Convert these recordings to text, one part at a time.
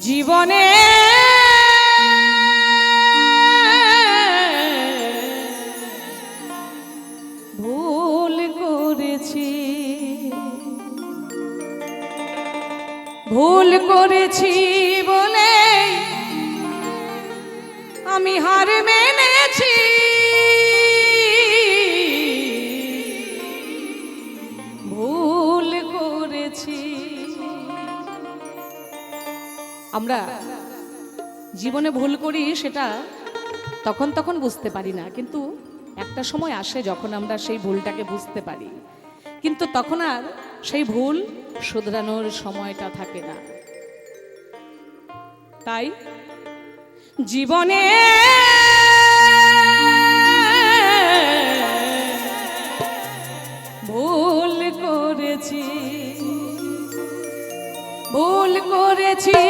জীবনে। ভুল করেছি। ভুল করেছি বলে আমি হার আমরা জীবনে ভুল করি সেটা তখন তখন বুঝতে পারি না, কিন্তু একটা সময় আসে যখন আমরা সেই ভুলটাকে বুঝতে পারি। কিন্তু তখন আর সেই ভুল শুধরানোর সময়টা থাকে না। তাই জীবনে ভুল করেছি ভুল করেছি।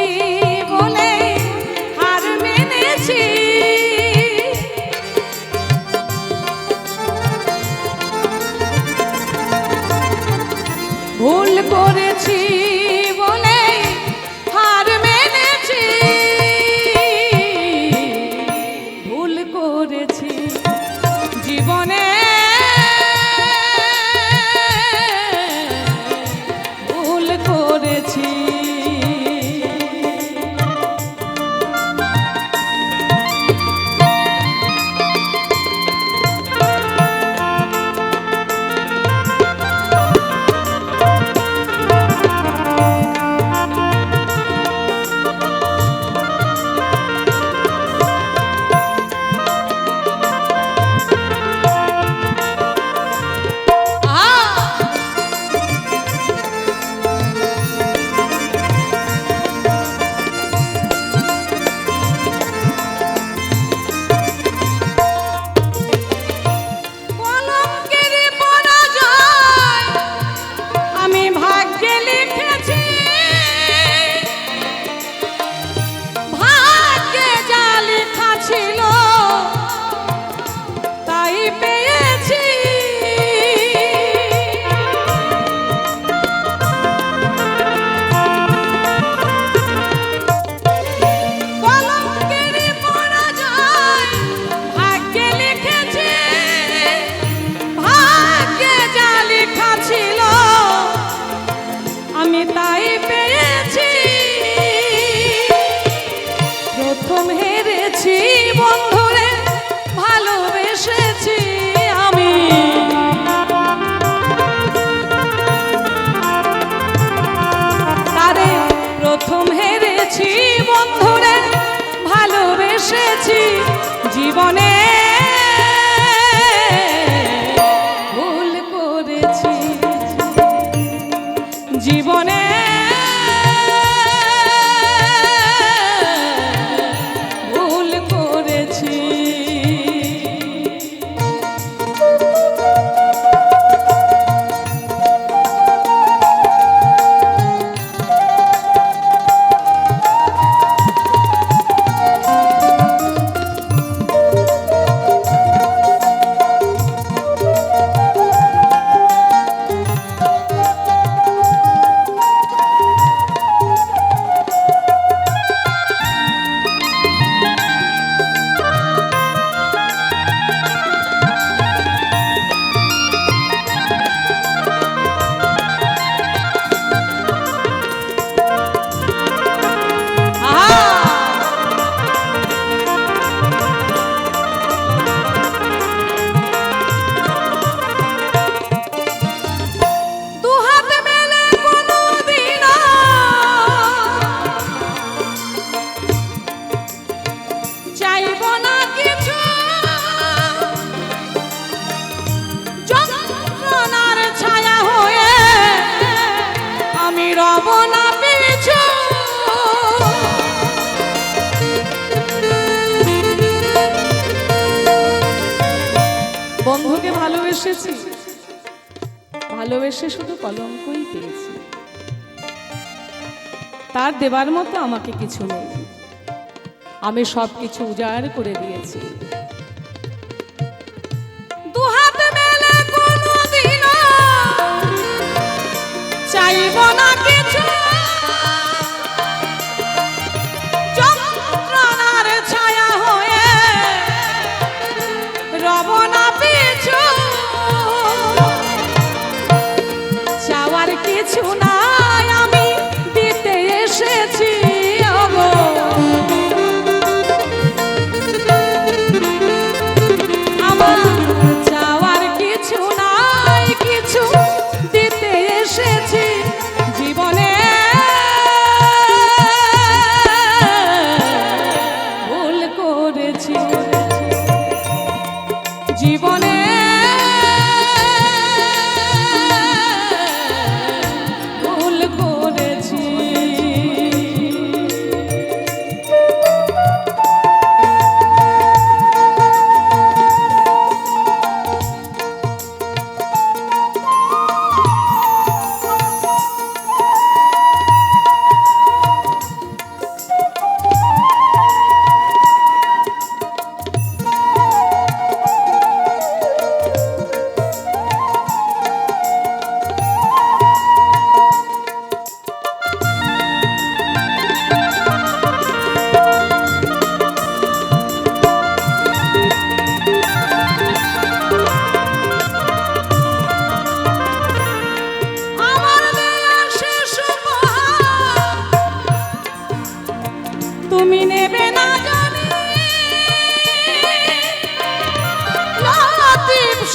ভালোবেসে শুধু কলঙ্কই পেয়েছি। তার দেবার মতো আমাকে কিছু নেই। আমি সব কিছু উজাড় করে দিয়েছি। চাইব না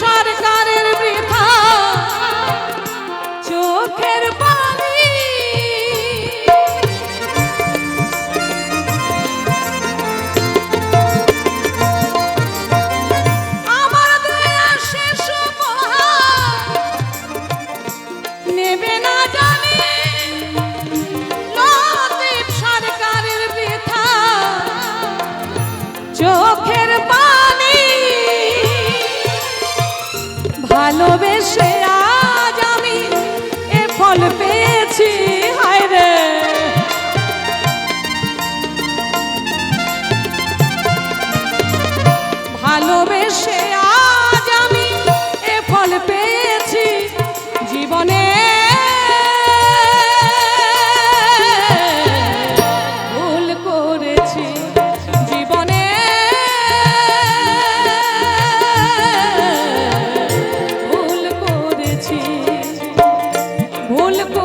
লতিফ ভালোবেসে আজ আমি এ ফল পেয়েছি ভুল করেছি ভুল করেছি